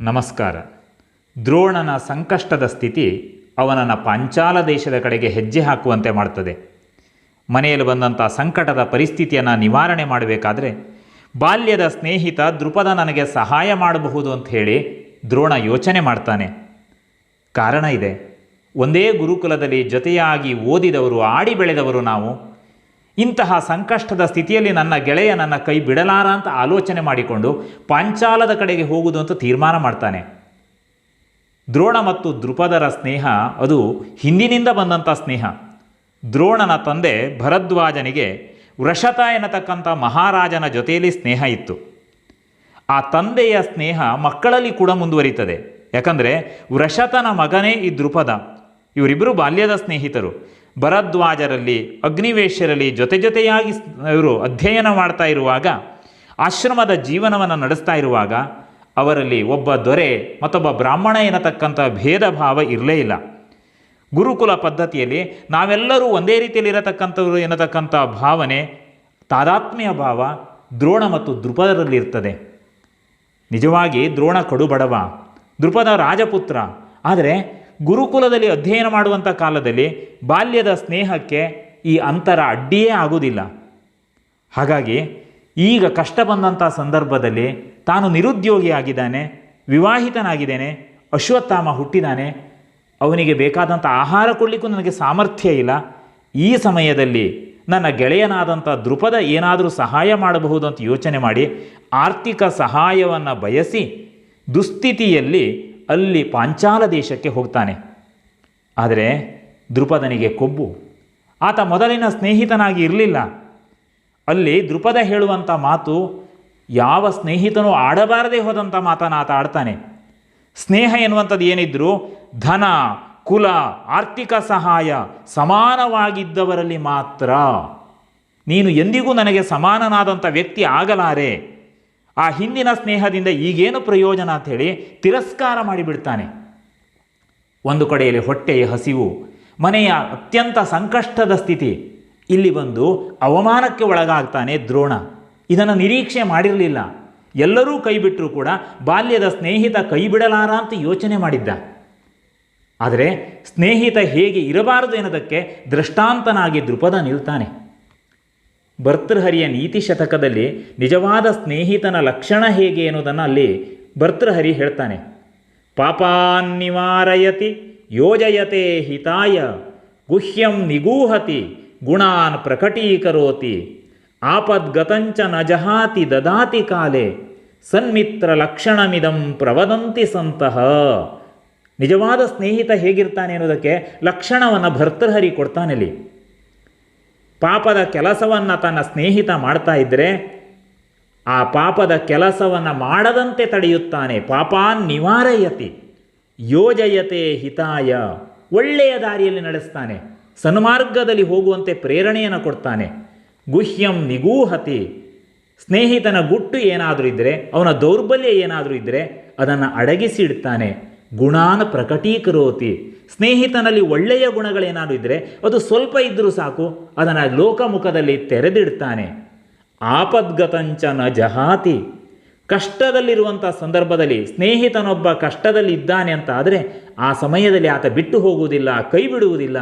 ನಮಸ್ಕಾರ. ದ್ರೋಣನ ಸಂಕಷ್ಟದ ಸ್ಥಿತಿ ಅವನನ್ನು ಪಾಂಚಾಲ ದೇಶದ ಕಡೆಗೆ ಹೆಜ್ಜೆ ಹಾಕುವಂತೆ ಮಾಡ್ತದೆ. ಮನೆಯಲ್ಲಿ ಬಂದಂಥ ಸಂಕಟದ ಪರಿಸ್ಥಿತಿಯನ್ನು ನಿವಾರಣೆ ಮಾಡಬೇಕಾದ್ರೆ ಬಾಲ್ಯದ ಸ್ನೇಹಿತ ದೃಪದ ನನಗೆ ಸಹಾಯ ಮಾಡಬಹುದು ಅಂತ ಹೇಳಿ ದ್ರೋಣ ಯೋಚನೆ ಮಾಡ್ತಾನೆ. ಕಾರಣ ಇದೆ. ಒಂದೇ ಗುರುಕುಲದಲ್ಲಿ ಜೊತೆಯಾಗಿ ಓದಿದವರು, ಆಡಿ ಬೆಳೆದವರು ನಾವು ಇಂತಹ ಸಂಕಷ್ಟದ ಸ್ಥಿತಿಯಲ್ಲಿ ನನ್ನ ಗೆಳೆಯ ನನ್ನ ಕೈ ಬಿಡಲಾರ ಅಂತ ಆಲೋಚನೆ ಮಾಡಿಕೊಂಡು ಪಾಂಚಾಲದ ಕಡೆಗೆ ಹೋಗುವುದು ಅಂತ ತೀರ್ಮಾನ ಮಾಡ್ತಾನೆ. ದ್ರೋಣ ಮತ್ತು ದೃಪದರ ಸ್ನೇಹ ಅದು ಹಿಂದಿನಿಂದ ಬಂದಂಥ ಸ್ನೇಹ. ದ್ರೋಣನ ತಂದೆ ಭರದ್ವಾಜನಿಗೆ ವೃಷತ ಎನ್ನತಕ್ಕಂಥ ಮಹಾರಾಜನ ಜೊತೆಯಲ್ಲಿ ಸ್ನೇಹ ಇತ್ತು. ಆ ತಂದೆಯ ಸ್ನೇಹ ಮಕ್ಕಳಲ್ಲಿ ಕೂಡ ಮುಂದುವರಿತದೆ. ಯಾಕಂದರೆ ವೃಷತನ ಮಗನೇ ಈ ದೃಪದ ಇವರಿಬ್ಬರು ಬಾಲ್ಯದ ಸ್ನೇಹಿತರು. ಭರದ್ವಾಜರಲ್ಲಿ, ಅಗ್ನಿವೇಶರಲ್ಲಿ ಜೊತೆ ಜೊತೆಯಾಗಿ ಇವರು ಅಧ್ಯಯನ ಮಾಡ್ತಾ ಇರುವಾಗ, ಆಶ್ರಮದ ಜೀವನವನ್ನು ನಡೆಸ್ತಾ ಇರುವಾಗ, ಅವರಲ್ಲಿ ಒಬ್ಬ ದೊರೆ, ಮತ್ತೊಬ್ಬ ಬ್ರಾಹ್ಮಣ ಎನ್ನತಕ್ಕಂಥ ಭೇದ ಭಾವ ಇರಲೇ ಇಲ್ಲ. ಗುರುಕುಲ ಪದ್ಧತಿಯಲ್ಲಿ ನಾವೆಲ್ಲರೂ ಒಂದೇ ರೀತಿಯಲ್ಲಿ ಇರತಕ್ಕಂಥವ್ರು ಎನ್ನತಕ್ಕಂಥ ಭಾವನೆ, ತಾದಾತ್ಮ್ಯ ಭಾವ ದ್ರೋಣ ಮತ್ತು ದೃಪದರಲ್ಲಿ ಇರ್ತದೆ ನಿಜವಾಗಿ ದ್ರೋಣ ಕಡುಬಡವ ದೃಪದ ರಾಜಪುತ್ರ, ಆದರೆ ಗುರುಕುಲದಲ್ಲಿ ಅಧ್ಯಯನ ಮಾಡುವಂಥ ಕಾಲದಲ್ಲಿ ಬಾಲ್ಯದ ಸ್ನೇಹಕ್ಕೆ ಈ ಅಂತರ ಅಡ್ಡಿಯೇ ಆಗುವುದಿಲ್ಲ. ಹಾಗಾಗಿ ಈಗ ಕಷ್ಟ ಬಂದಂಥ ಸಂದರ್ಭದಲ್ಲಿ ತಾನು ನಿರುದ್ಯೋಗಿಯಾಗಿದ್ದಾನೆ, ವಿವಾಹಿತನಾಗಿದ್ದೇನೆ, ಅಶ್ವತ್ಥಾಮ ಹುಟ್ಟಿದ್ದಾನೆ ಅವನಿಗೆ ಬೇಕಾದಂಥ ಆಹಾರ ಕೊಡಲಿಕ್ಕೂ ನನಗೆ ಸಾಮರ್ಥ್ಯ ಇಲ್ಲ. ಈ ಸಮಯದಲ್ಲಿ ನನ್ನ ಗೆಳೆಯನಾದಂಥ ದೃಪದ ಏನಾದರೂ ಸಹಾಯ ಮಾಡಬಹುದು ಅಂತ ಯೋಚನೆ ಮಾಡಿ ಆರ್ಥಿಕ ಸಹಾಯವನ್ನು ಬಯಸಿ ದುಸ್ಥಿತಿಯಲ್ಲಿ ಅಲ್ಲಿ ಪಾಂಚಾಲ ದೇಶಕ್ಕೆ ಹೋಗ್ತಾನೆ. ಆದರೆ ದೃಪದನಿಗೆ ಕೊಬ್ಬು. ಆತ ಮೊದಲಿನ ಸ್ನೇಹಿತನಾಗಿ ಇರಲಿಲ್ಲ. ಅಲ್ಲಿ ದೃಪದ ಹೇಳುವಂಥ ಮಾತು ಯಾವ ಸ್ನೇಹಿತನೂ ಆಡಬಾರದೇ ಹೋದಂಥ ಮಾತನ್ನು ಆತ ಆಡ್ತಾನೆ. ಸ್ನೇಹ ಎನ್ನುವಂಥದ್ದು ಏನಿದ್ರು ಧನ, ಕುಲ, ಆರ್ಥಿಕ ಸಹಾಯ ಸಮಾನವಾಗಿದ್ದವರಲ್ಲಿ ಮಾತ್ರ. ನೀನು ಎಂದಿಗೂ ನನಗೆ ಸಮಾನನಾದಂಥ ವ್ಯಕ್ತಿ ಆಗಲಾರೆ. ಆ ಹಿಂದಿನ ಸ್ನೇಹದಿಂದ ಈಗೇನು ಪ್ರಯೋಜನ ಅಂತ ಹೇಳಿ ತಿರಸ್ಕಾರ ಮಾಡಿಬಿಡ್ತಾನೆ. ಒಂದು ಕಡೆಯಲ್ಲಿ ಹೊಟ್ಟೆಯ ಹಸಿವು, ಮನೆಯ ಅತ್ಯಂತ ಸಂಕಷ್ಟದ ಸ್ಥಿತಿ. ಇಲ್ಲಿ ಬಂದು ಅವಮಾನಕ್ಕೆ ಒಳಗಾಗ್ತಾನೆ ದ್ರೋಣ. ಇದನ್ನು ನಿರೀಕ್ಷೆ ಮಾಡಿರಲಿಲ್ಲ. ಎಲ್ಲರೂ ಕೈಬಿಟ್ಟರೂ ಕೂಡ ಬಾಲ್ಯದ ಸ್ನೇಹಿತ ಕೈ ಬಿಡಲಾರ ಅಂತ ಯೋಚನೆ ಮಾಡಿದ್ದ. ಆದರೆ ಸ್ನೇಹಿತ ಹೇಗೆ ಇರಬಾರದು ಎನ್ನುವುದಕ್ಕೆ ದೃಷ್ಟಾಂತನಾಗಿ ದೃಪದ ನಿಲ್ತಾನೆ. ಭರ್ತೃಹರಿಯ ನೀತಿ ಶತಕದಲ್ಲಿ ನಿಜವಾದ ಸ್ನೇಹಿತನ ಲಕ್ಷಣ ಹೇಗೆ ಎನ್ನುವುದನ್ನು ಅಲ್ಲಿ ಭರ್ತೃಹರಿ ಹೇಳ್ತಾನೆ. ಪಾಪಾನ್ ನಿವಾರಯತಿ, ಯೋಜಯತೆ ಹಿತಾಯ, ಗುಹ್ಯಂ ನಿಗೂಹತಿ, ಗುಣಾನ್ ಪ್ರಕಟೀಕರೋತಿ, ಆಪದ್ಗತಂಚ ನ ಜಹಾತಿ ದದಾತಿ ಕಾಲೆ, ಸನ್ಮಿತ್ರ ಲಕ್ಷಣಮಿದಂ ಪ್ರವದಂತಿ ಸಂತಹ ನಿಜವಾದ ಸ್ನೇಹಿತ ಹೇಗಿರ್ತಾನೆ ಅನ್ನೋದಕ್ಕೆ ಲಕ್ಷಣವನ್ನು ಭರ್ತೃಹರಿ ಕೊಡ್ತಾನಲ್ಲಿ ಪಾಪದ ಕೆಲಸವನ್ನು ತನ್ನ ಸ್ನೇಹಿತ ಮಾಡ್ತಾ ಇದ್ದರೆ ಆ ಪಾಪದ ಕೆಲಸವನ್ನು ಮಾಡದಂತೆ ತಡೆಯುತ್ತಾನೆ. ಪಾಪಾನ್ ನಿವಾರಯತಿ. ಯೋಜಯತೆ ಹಿತಾಯ. ಒಳ್ಳೆಯ ದಾರಿಯಲ್ಲಿ ನಡೆಸ್ತಾನೆ. ಸನ್ಮಾರ್ಗದಲ್ಲಿ ಹೋಗುವಂತೆ ಪ್ರೇರಣೆಯನ್ನು ಕೊಡ್ತಾನೆ. ಗುಹ್ಯಂ ನಿಗೂಹತಿ. ಸ್ನೇಹಿತನ ಗುಟ್ಟು ಏನಾದರೂ ಇದ್ದರೆ ಅವನ ದೌರ್ಬಲ್ಯ ಏನಾದರೂ ಇದ್ದರೆ ಅದನ್ನು ಅಡಗಿಸಿಡ್ತಾನೆ. ಗುಣಾನ ಪ್ರಕಟೀಕರೋತಿ. ಸ್ನೇಹಿತನಲ್ಲಿ ಒಳ್ಳೆಯ ಗುಣಗಳೇನಾದರೂ ಇದ್ದರೆ ಅದು ಸ್ವಲ್ಪ ಇದ್ದರೂ ಸಾಕು, ಅದನ್ನು ಲೋಕಮುಖದಲ್ಲಿ ತೆರೆದಿಡ್ತಾನೆ. ಆಪದ್ಗತಂಚ ನ ಜಹಾತಿ. ಕಷ್ಟದಲ್ಲಿರುವಂಥ ಸಂದರ್ಭದಲ್ಲಿ ಸ್ನೇಹಿತನೊಬ್ಬ ಕಷ್ಟದಲ್ಲಿ ಇದ್ದಾನೆ ಅಂತ ಆದರೆ ಆ ಸಮಯದಲ್ಲಿ ಆತ ಬಿಟ್ಟು ಹೋಗುವುದಿಲ್ಲ, ಕೈ ಬಿಡುವುದಿಲ್ಲ.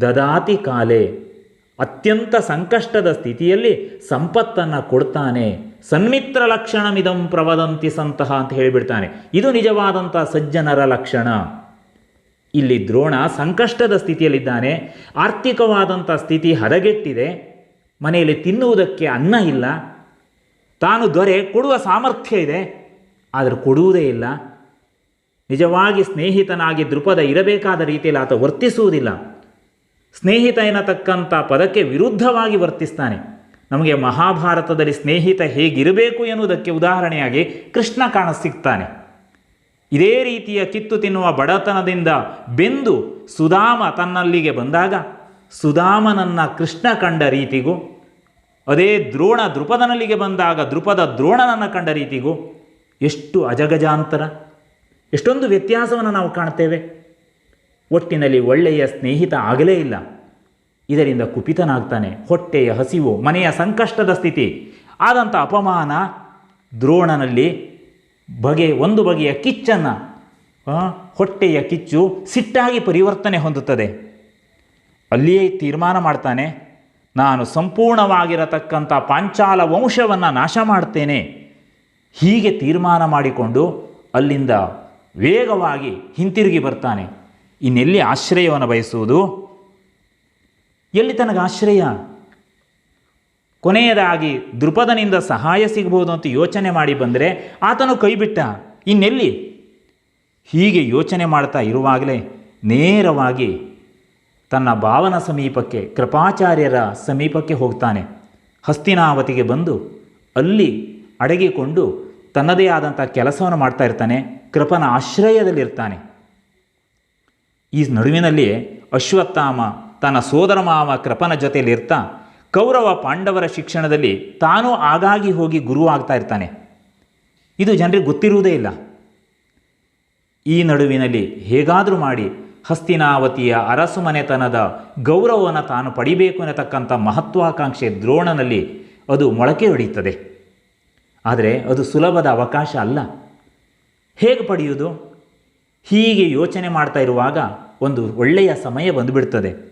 ದದಾತಿ ಕಾಲೆ. ಅತ್ಯಂತ ಸಂಕಷ್ಟದ ಸ್ಥಿತಿಯಲ್ಲಿ ಸಂಪತ್ತನ್ನು ಕೊಡ್ತಾನೆ. ಸನ್ಮಿತ್ರ ಲಕ್ಷಣಮಿದಂ ಪ್ರವದಂತಿ ಸಂತಹ ಅಂತ ಹೇಳಿಬಿಡ್ತಾನೆ. ಇದು ನಿಜವಾದಂಥ ಸಜ್ಜನರ ಲಕ್ಷಣ. ಇಲ್ಲಿ ದ್ರೋಣ ಸಂಕಷ್ಟದ ಸ್ಥಿತಿಯಲ್ಲಿದ್ದಾನೆ. ಆರ್ಥಿಕವಾದಂಥ ಸ್ಥಿತಿ ಹದಗೆಟ್ಟಿದೆ. ಮನೆಯಲ್ಲಿ ತಿನ್ನುವುದಕ್ಕೆ ಅನ್ನ ಇಲ್ಲ. ತಾನು ದೊರೆ ಕೊಡುವ ಸಾಮರ್ಥ್ಯ ಇದೆ. ಆದರೆ ಕೊಡುವುದೇ ಇಲ್ಲ. ನಿಜವಾಗಿ ಸ್ನೇಹಿತನಾಗಿ ದೃಪದ ಇರಬೇಕಾದ ರೀತಿಯಲ್ಲಿ ಆತ ವರ್ತಿಸುವುದಿಲ್ಲ. ಸ್ನೇಹಿತ ಎನ್ನತಕ್ಕಂಥ ಪದಕ್ಕೆ ವಿರುದ್ಧವಾಗಿ ವರ್ತಿಸ್ತಾನೆ. ನಮಗೆ ಮಹಾಭಾರತದಲ್ಲಿ ಸ್ನೇಹಿತ ಹೇಗಿರಬೇಕು ಎನ್ನುವುದಕ್ಕೆ ಉದಾಹರಣೆಯಾಗಿ ಕೃಷ್ಣ ಕಾಣಸಿಗ್ತಾನೆ ಇದೇ ರೀತಿಯ ಕಿತ್ತು ತಿನ್ನುವ ಬಡತನದಿಂದ ಬೆಂದು ಸುಧಾಮ ತನ್ನಲ್ಲಿಗೆ ಬಂದಾಗ ಸುಧಾಮನನ್ನ ಕೃಷ್ಣ ಕಂಡ ರೀತಿಗೂ, ಅದೇ ದ್ರೋಣ ದೃಪದನಲ್ಲಿಗೆ ಬಂದಾಗ ದೃಪದ ದ್ರೋಣನನ್ನು ಕಂಡ ರೀತಿಗೂ ಎಷ್ಟು ಅಜಗಜಾಂತರ, ಎಷ್ಟೊಂದು ವ್ಯತ್ಯಾಸವನ್ನು ನಾವು ಕಾಣ್ತೇವೆ. ಒಟ್ಟಿನಲ್ಲಿ ಒಳ್ಳೆಯ ಸ್ನೇಹಿತ ಆಗಲೇ ಇಲ್ಲ. ಇದರಿಂದ ಕುಪಿತನಾಗ್ತಾನೆ. ಹೊಟ್ಟೆಯ ಹಸಿವು, ಮನೆಯ ಸಂಕಷ್ಟದ ಸ್ಥಿತಿ ಆದಂಥ ಅಪಮಾನ ದ್ರೋಣನಲ್ಲಿ ಬಗೆ, ಒಂದು ಬಗೆಯ ಕಿಚ್ಚನ್ನು ಹೊಟ್ಟೆಯ ಕಿಚ್ಚು ಸಿಟ್ಟಾಗಿ ಪರಿವರ್ತನೆ ಹೊಂದುತ್ತದೆ. ಅಲ್ಲಿಯೇ ತೀರ್ಮಾನ ಮಾಡ್ತಾನೆ, ನಾನು ಸಂಪೂರ್ಣವಾಗಿರತಕ್ಕಂಥ ಪಾಂಚಾಲ ವಂಶವನ್ನು ನಾಶ ಮಾಡ್ತೇನೆ. ಹೀಗೆ ತೀರ್ಮಾನ ಮಾಡಿಕೊಂಡು ಅಲ್ಲಿಂದ ವೇಗವಾಗಿ ಹಿಂತಿರುಗಿ ಬರ್ತಾನೆ. ಇನ್ನೆಲ್ಲಿ ಆಶ್ರಯವನ್ನು ಬಯಸುವುದು? ಎಲ್ಲಿ ತನಗೆ ಆಶ್ರಯ? ಕೊನೆಯದಾಗಿ ದೃಪದನಿಂದ ಸಹಾಯ ಸಿಗಬಹುದು ಅಂತ ಯೋಚನೆ ಮಾಡಿ ಬಂದರೆ ಆತನು ಕೈಬಿಟ್ಟ, ಇನ್ನೆಲ್ಲಿ? ಹೀಗೆ ಯೋಚನೆ ಮಾಡ್ತಾ ಇರುವಾಗಲೇ ನೇರವಾಗಿ ತನ್ನ ಭಾವನ ಸಮೀಪಕ್ಕೆ, ಕೃಪಾಚಾರ್ಯರ ಸಮೀಪಕ್ಕೆ ಹೋಗ್ತಾನೆ. ಹಸ್ತಿನಾವತಿಗೆ ಬಂದು ಅಲ್ಲಿ ಅಡಗಿಕೊಂಡು ತನ್ನದೇ ಆದಂಥ ಕೆಲಸವನ್ನು ಮಾಡ್ತಾ ಇರ್ತಾನೆ, ಕೃಪನ ಆಶ್ರಯದಲ್ಲಿರ್ತಾನೆ. ಈ ನಡುವಿನಲ್ಲಿ ಅಶ್ವತ್ಥಾಮ ತನ್ನ ಸೋದರ ಮಾವ ಕೃಪನ ಜೊತೆಯಲ್ಲಿರ್ತಾ ಕೌರವ ಪಾಂಡವರ ಶಿಕ್ಷಣದಲ್ಲಿ ತಾನು ಆಗಾಗಿ ಹೋಗಿ ಗುರು ಆಗ್ತಾ ಇರ್ತಾನೆ. ಇದು ಜನರಿಗೆ ಗೊತ್ತಿರುವುದೇ ಇಲ್ಲ. ಈ ನಡುವಿನಲ್ಲಿ ಹೇಗಾದರೂ ಮಾಡಿ ಹಸ್ತಿನಾವತಿಯ ಅರಸು ಮನೆತನದ ಗೌರವವನ್ನು ತಾನು ಪಡಿಬೇಕು ಅನ್ನತಕ್ಕಂಥ ಮಹತ್ವಾಕಾಂಕ್ಷೆ ದ್ರೋಣನಲ್ಲಿ ಅದು ಮೊಳಕೆ ಹೊಡೆಯುತ್ತದೆ ಆದರೆ ಅದು ಸುಲಭದ ಅವಕಾಶ ಅಲ್ಲ. ಹೇಗೆ ಪಡೆಯುವುದು? ಹೀಗೆ ಯೋಚನೆ ಮಾಡ್ತಾ ಇರುವಾಗ ಒಂದು ಒಳ್ಳೆಯ ಸಮಯ ಬಂದುಬಿಡ್ತದೆ.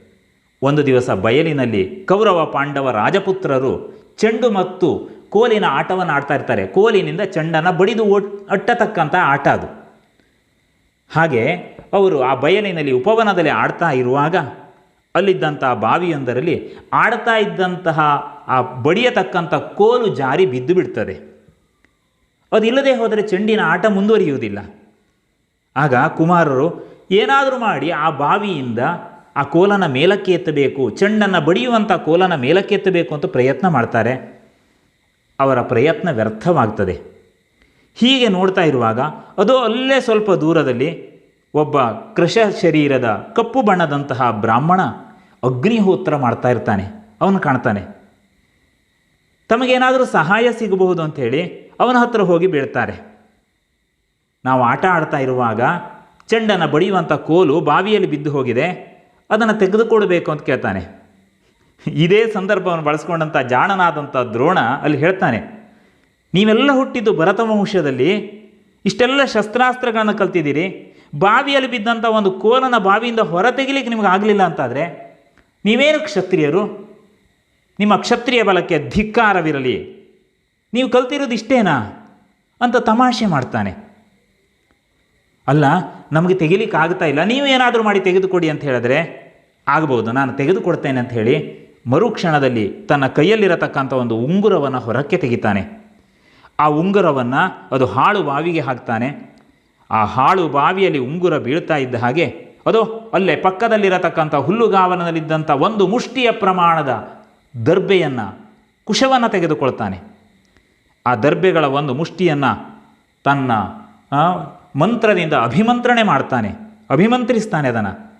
ಒಂದು ದಿವಸ ಬಯಲಿನಲ್ಲಿ ಕೌರವ ಪಾಂಡವ ರಾಜಪುತ್ರರು ಚೆಂಡು ಮತ್ತು ಕೋಲಿನ ಆಟವನ್ನು ಆಡ್ತಾ ಇರ್ತಾರೆ. ಕೋಲಿನಿಂದ ಚೆಂಡನ್ನು ಬಡಿದು ಒಟ್ ಅಟ್ಟತಕ್ಕಂಥ ಆಟ ಅದು. ಹಾಗೆ ಅವರು ಆ ಬಯಲಿನಲ್ಲಿ ಉಪವನದಲ್ಲಿ ಆಡ್ತಾ ಇರುವಾಗ ಅಲ್ಲಿದ್ದಂಥ ಬಾವಿಯೊಂದರಲ್ಲಿ ಆಡ್ತಾ ಇದ್ದಂತಹ ಆ ಬಡಿಯತಕ್ಕಂಥ ಕೋಲು ಜಾರಿ ಬಿದ್ದು ಬಿಡ್ತದೆ. ಅದಿಲ್ಲದೆ ಹೋದರೆ ಚೆಂಡಿನ ಆಟ ಮುಂದುವರಿಯುವುದಿಲ್ಲ. ಆಗ ಕುಮಾರರು ಏನಾದರೂ ಮಾಡಿ ಆ ಬಾವಿಯಿಂದ ಆ ಕೋಲನ ಮೇಲಕ್ಕೆ ಎತ್ತಬೇಕು, ಚೆಂಡನ್ನು ಬಡಿಯುವಂಥ ಕೋಲನ ಮೇಲಕ್ಕೆ ಎತ್ತಬೇಕು ಅಂತ ಪ್ರಯತ್ನ ಮಾಡ್ತಾರೆ. ಅವರ ಪ್ರಯತ್ನ ವ್ಯರ್ಥವಾಗ್ತದೆ. ಹೀಗೆ ನೋಡ್ತಾ ಇರುವಾಗ ಅದು ಅಲ್ಲೇ ಸ್ವಲ್ಪ ದೂರದಲ್ಲಿ ಒಬ್ಬ ಕೃಷ ಶರೀರದ ಕಪ್ಪು ಬಣ್ಣದಂತಹ ಬ್ರಾಹ್ಮಣ ಅಗ್ನಿಹೋತ್ರ ಮಾಡ್ತಾ ಇರ್ತಾನೆ. ಅವನು ಕಾಣ್ತಾನೆ. ತಮಗೇನಾದರೂ ಸಹಾಯ ಸಿಗಬಹುದು ಅಂಥೇಳಿ ಅವನ ಹತ್ರ ಹೋಗಿ ಬೀಳ್ತಾರೆ. ನಾವು ಆಟ ಆಡ್ತಾ ಇರುವಾಗ ಚೆಂಡನ್ನು ಬಡಿಯುವಂಥ ಕೋಲು ಬಾವಿಯಲ್ಲಿ ಬಿದ್ದು ಹೋಗಿದೆ. ಅದನ್ನು ತೆಗೆದುಕೊಡ್ಬೇಕು ಅಂತ ಕೇಳ್ತಾನೆ. ಇದೇ ಸಂದರ್ಭವನ್ನು ಬಳಸ್ಕೊಂಡಂಥ ಜಾಣನಾದಂಥ ದ್ರೋಣ ಅಲ್ಲಿ ಹೇಳ್ತಾನೆ, ನೀವೆಲ್ಲ ಹುಟ್ಟಿದ್ದು ಭರತ ವಂಶದಲ್ಲಿ, ಇಷ್ಟೆಲ್ಲ ಶಸ್ತ್ರಾಸ್ತ್ರಗಳನ್ನು ಕಲ್ತಿದ್ದೀರಿ, ಬಾವಿಯಲ್ಲಿ ಬಿದ್ದಂಥ ಒಂದು ಕೋಲನ ಬಾವಿಯಿಂದ ಹೊರ ತೆಗಿಲಿಕ್ಕೆ ನಿಮಗೆ ಆಗಲಿಲ್ಲ ಅಂತಾದರೆ, ನೀವೇನು ಕ್ಷತ್ರಿಯರು? ನಿಮ್ಮ ಕ್ಷತ್ರಿಯ ಬಲಕ್ಕೆ ಧಿಕ್ಕಾರವಿರಲಿ, ನೀವು ಕಲ್ತಿರೋದು ಇಷ್ಟೇನಾ? ಅಂತ ತಮಾಷೆ ಮಾಡ್ತಾನೆ. ಅಲ್ಲ, ನಮಗೆ ತೆಗಿಲಿಕ್ಕೆ ಆಗ್ತಾ ಇಲ್ಲ. ನೀವು ಏನಾದರೂ ಮಾಡಿ ತೆಗೆದುಕೊಡಿ ಅಂತ ಹೇಳಿದ್ರೆ ಆಗ್ಬೋದು. ನಾನು ತೆಗೆದುಕೊಡ್ತೇನೆ ಅಂತ ಹೇಳಿ ಮರುಕ್ಷಣದಲ್ಲಿ ತನ್ನ ಕೈಯಲ್ಲಿರತಕ್ಕಂಥ ಒಂದು ಉಂಗುರವನ್ನು ಹೊರಕ್ಕೆ ತೆಗಿತಾನೆ. ಆ ಉಂಗುರವನ್ನು ಅದು ಹಾಳು ಬಾವಿಗೆ ಹಾಕ್ತಾನೆ. ಆ ಹಾಳು ಬಾವಿಯಲ್ಲಿ ಉಂಗುರ ಬೀಳ್ತಾ ಇದ್ದ ಹಾಗೆ ಅದು ಅಲ್ಲೇ ಪಕ್ಕದಲ್ಲಿರತಕ್ಕಂಥ ಹುಲ್ಲುಗಾವಲಿನಲ್ಲಿದ್ದಂಥ ಒಂದು ಮುಷ್ಟಿಯ ಪ್ರಮಾಣದ ದರ್ಬೆಯನ್ನು, ಕುಶವನ್ನು ತೆಗೆದುಕೊಳ್ತಾನೆ. ಆ ದರ್ಬೆಗಳ ಒಂದು ಮುಷ್ಟಿಯನ್ನು ತನ್ನ ಮಂತ್ರದಿಂದ ಅಭಿಮಂತ್ರಣೆ ಮಾಡ್ತಾನೆ, ಅಭಿಮಂತ್ರಿಸ್ತಾನೆ ಅದನ್ನು.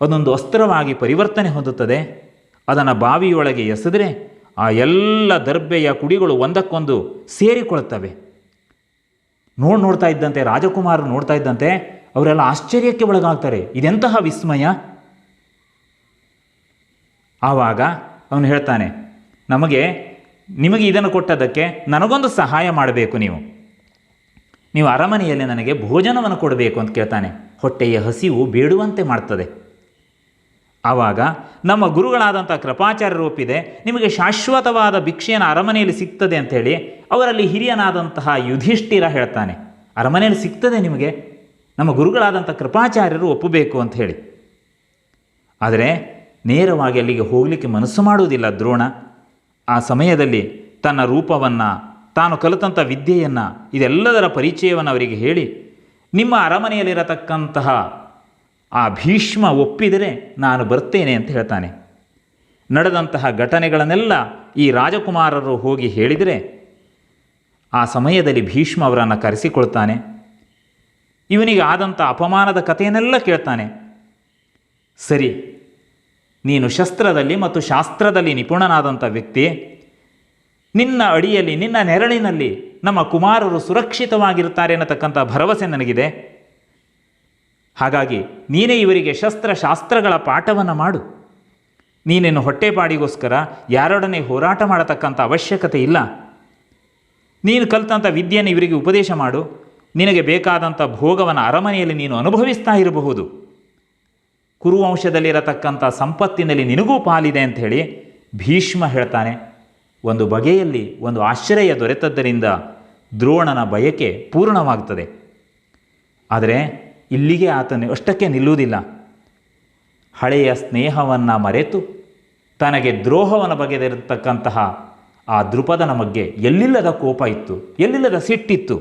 ಅದೊಂದು ಅಸ್ತ್ರವಾಗಿ ಪರಿವರ್ತನೆ ಹೊಂದುತ್ತದೆ. ಅದನ್ನು ಬಾವಿಯೊಳಗೆ ಎಸೆದರೆ ಆ ಎಲ್ಲ ದರ್ಬೆಯ ಕುಡಿಗಳು ಒಂದಕ್ಕೊಂದು ಸೇರಿಕೊಳ್ಳುತ್ತವೆ. ನೋಡಿ ನೋಡ್ತಾ ಇದ್ದಂತೆ, ರಾಜಕುಮಾರರು ನೋಡ್ತಾ ಇದ್ದಂತೆ, ಅವರೆಲ್ಲ ಆಶ್ಚರ್ಯಕ್ಕೆ ಒಳಗಾಗ್ತಾರೆ. ಇದೆಂತಹ ವಿಸ್ಮಯ? ಆವಾಗ ಅವನು ಹೇಳ್ತಾನೆ, ನಮಗೆ, ನಿಮಗೆ ಇದನ್ನು ಕೊಟ್ಟದಕ್ಕೆ ನನಗೊಂದು ಸಹಾಯ ಮಾಡಬೇಕು ನೀವು. ನೀವು ಅರಮನೆಯಲ್ಲಿ ನನಗೆ ಭೋಜನವನ್ನು ಕೊಡಬೇಕು ಅಂತ ಕೇಳ್ತಾನೆ. ಹೊಟ್ಟೆಯ ಹಸಿವು ಬೇಡುವಂತೆ ಮಾಡ್ತದೆ. ಆವಾಗ ನಮ್ಮ ಗುರುಗಳಾದಂಥ ಕೃಪಾಚಾರ್ಯರು ಒಪ್ಪಿದೆ ನಿಮಗೆ ಶಾಶ್ವತವಾದ ಭಿಕ್ಷೆಯನ್ನು ಅರಮನೆಯಲ್ಲಿ ಸಿಗ್ತದೆ ಅಂಥೇಳಿ ಅವರಲ್ಲಿ ಹಿರಿಯನಾದಂತಹ ಯುಧಿಷ್ಠಿರ ಹೇಳ್ತಾನೆ. ಅರಮನೆಯಲ್ಲಿ ಸಿಗ್ತದೆ ನಿಮಗೆ? ನಮ್ಮ ಗುರುಗಳಾದಂಥ ಕೃಪಾಚಾರ್ಯರು ಒಪ್ಪಬೇಕು ಅಂತ ಹೇಳಿ. ಆದರೆ ನೇರವಾಗಿ ಅಲ್ಲಿಗೆ ಹೋಗಲಿಕ್ಕೆ ಮನಸ್ಸು ಮಾಡುವುದಿಲ್ಲ ದ್ರೋಣ. ಆ ಸಮಯದಲ್ಲಿ ತನ್ನ ರೂಪವನ್ನು ತಾನು ಕಲಿತಂಥ ವಿದ್ಯೆಯನ್ನು, ಇದೆಲ್ಲದರ ಪರಿಚಯವನ್ನು ಅವರಿಗೆ ಹೇಳಿ, ನಿಮ್ಮ ಅರಮನೆಯಲ್ಲಿರತಕ್ಕಂತಹ ಆ ಭೀಷ್ಮ ಒಪ್ಪಿದರೆ ನಾನು ಬರ್ತೇನೆ ಅಂತ ಹೇಳ್ತಾನೆ. ನಡೆದಂತಹ ಘಟನೆಗಳನ್ನೆಲ್ಲ ಈ ರಾಜಕುಮಾರರು ಹೋಗಿ ಹೇಳಿದರೆ, ಆ ಸಮಯದಲ್ಲಿ ಭೀಷ್ಮ ಅವರನ್ನು ಕರೆಸಿಕೊಳ್ತಾನೆ. ಇವನಿಗೆ ಆದಂಥ ಅಪಮಾನದ ಕಥೆಯನ್ನೆಲ್ಲ ಕೇಳ್ತಾನೆ. ಸರಿ, ನೀನು ಶಸ್ತ್ರದಲ್ಲಿ ಮತ್ತು ಶಾಸ್ತ್ರದಲ್ಲಿ ನಿಪುಣನಾದಂಥ ವ್ಯಕ್ತಿ ನಿನ್ನ ಅಡಿಯಲ್ಲಿ, ನಿನ್ನ ನೆರಳಿನಲ್ಲಿ ನಮ್ಮ ಕುಮಾರರು ಸುರಕ್ಷಿತವಾಗಿರುತ್ತಾರೆ ಅನ್ನತಕ್ಕಂಥ ಭರವಸೆ ನನಗಿದೆ. ಹಾಗಾಗಿ ನೀನೇ ಇವರಿಗೆ ಶಸ್ತ್ರ ಶಾಸ್ತ್ರಗಳ ಪಾಠವನ್ನು ಮಾಡು. ನೀನೇನು ಹೊಟ್ಟೆಪಾಡಿಗೋಸ್ಕರ ಯಾರೊಡನೆ ಹೋರಾಟ ಮಾಡತಕ್ಕಂಥ ಅವಶ್ಯಕತೆ ಇಲ್ಲ. ನೀನು ಕಲಿತಂಥ ವಿದ್ಯೆಯನ್ನು ಇವರಿಗೆ ಉಪದೇಶ ಮಾಡು. ನಿನಗೆ ಬೇಕಾದಂಥ ಭೋಗವನ್ನು ಅರಮನೆಯಲ್ಲಿ ನೀನು ಅನುಭವಿಸ್ತಾ ಇರಬಹುದು. ಕುರುವಂಶದಲ್ಲಿರತಕ್ಕಂಥ ಸಂಪತ್ತಿನಲ್ಲಿ ನಿನಗೂ ಪಾಲಿದೆ ಅಂತ ಹೇಳಿ ಭೀಷ್ಮ ಹೇಳ್ತಾನೆ. ಒಂದು ಬಗೆಯಲ್ಲಿ ಒಂದು ಆಶ್ರಯ ದೊರೆತದ್ದರಿಂದ ದ್ರೋಣನ ಬಯಕೆ ಪೂರ್ಣವಾಗ್ತದೆ. ಆದರೆ ಇಲ್ಲಿಗೆ ಆತನು ಅಷ್ಟಕ್ಕೆ ನಿಲ್ಲುವುದಿಲ್ಲ. ಹಳೆಯ ಸ್ನೇಹವನ್ನು ಮರೆತು ತನಗೆ ದ್ರೋಹವನ್ನು ಬಗೆದಿರತಕ್ಕಂತಹ ಆ ದೃಪದನ ಬಗ್ಗೆ ಎಲ್ಲಿಲ್ಲದ ಕೋಪ ಇತ್ತು, ಎಲ್ಲಿಲ್ಲದ ಸಿಟ್ಟಿತ್ತು.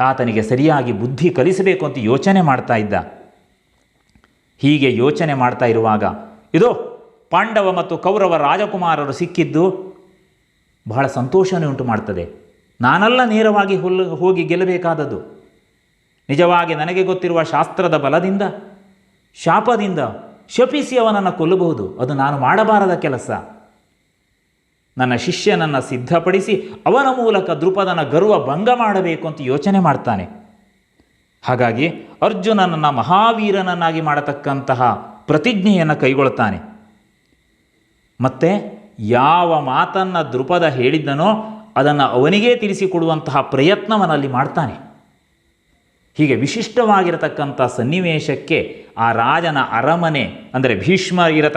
ಆತನಿಗೆ ಸರಿಯಾಗಿ ಬುದ್ಧಿ ಕಲಿಸಬೇಕು ಅಂತ ಯೋಚನೆ ಮಾಡ್ತಾ ಇದ್ದ. ಹೀಗೆ ಯೋಚನೆ ಮಾಡ್ತಾ ಇರುವಾಗ, ಇದೋ ಪಾಂಡವ ಮತ್ತು ಕೌರವ ರಾಜಕುಮಾರರು ಸಿಕ್ಕಿದ್ದು ಬಹಳ ಸಂತೋಷನೇ ಉಂಟು ಮಾಡ್ತದೆ. ನಾನಲ್ಲ ನೇರವಾಗಿ ಹುಲ್ಲು ಹೋಗಿ ಗೆಲ್ಲಬೇಕಾದದ್ದು. ನಿಜವಾಗಿ ನನಗೆ ಗೊತ್ತಿರುವ ಶಾಸ್ತ್ರದ ಬಲದಿಂದ, ಶಾಪದಿಂದ ಶಪಿಸಿ ಅವನನ್ನು ಕೊಲ್ಲಬಹುದು. ಅದು ನಾನು ಮಾಡಬಾರದ ಕೆಲಸ. ನನ್ನ ಶಿಷ್ಯನನ್ನು ಸಿದ್ಧಪಡಿಸಿ ಅವನ ಮೂಲಕ ದೃಪದನ ಗರ್ವ ಭಂಗ ಮಾಡಬೇಕು ಅಂತ ಯೋಚನೆ ಮಾಡ್ತಾನೆ. ಹಾಗಾಗಿ ಅರ್ಜುನನನ್ನು ಮಹಾವೀರನನ್ನಾಗಿ ಮಾಡತಕ್ಕಂತಹ ಪ್ರತಿಜ್ಞೆಯನ್ನು ಕೈಗೊಳ್ತಾನೆ. ಮತ್ತು ಯಾವ ಮಾತನ್ನು ದೃಪದ ಹೇಳಿದ್ದನೋ ಅದನ್ನು ಅವನಿಗೇ ತಿಳಿಸಿಕೊಡುವಂತಹ ಪ್ರಯತ್ನವನ್ನಲ್ಲಿ ಮಾಡ್ತಾನೆ. ಹೀಗೆ ವಿಶಿಷ್ಟವಾಗಿರತಕ್ಕಂಥ ಸನ್ನಿವೇಶಕ್ಕೆ ಆ ರಾಜನ ಅರಮನೆ, ಅಂದರೆ ಭೀಷ್ಮ ಇರತಕ್ಕ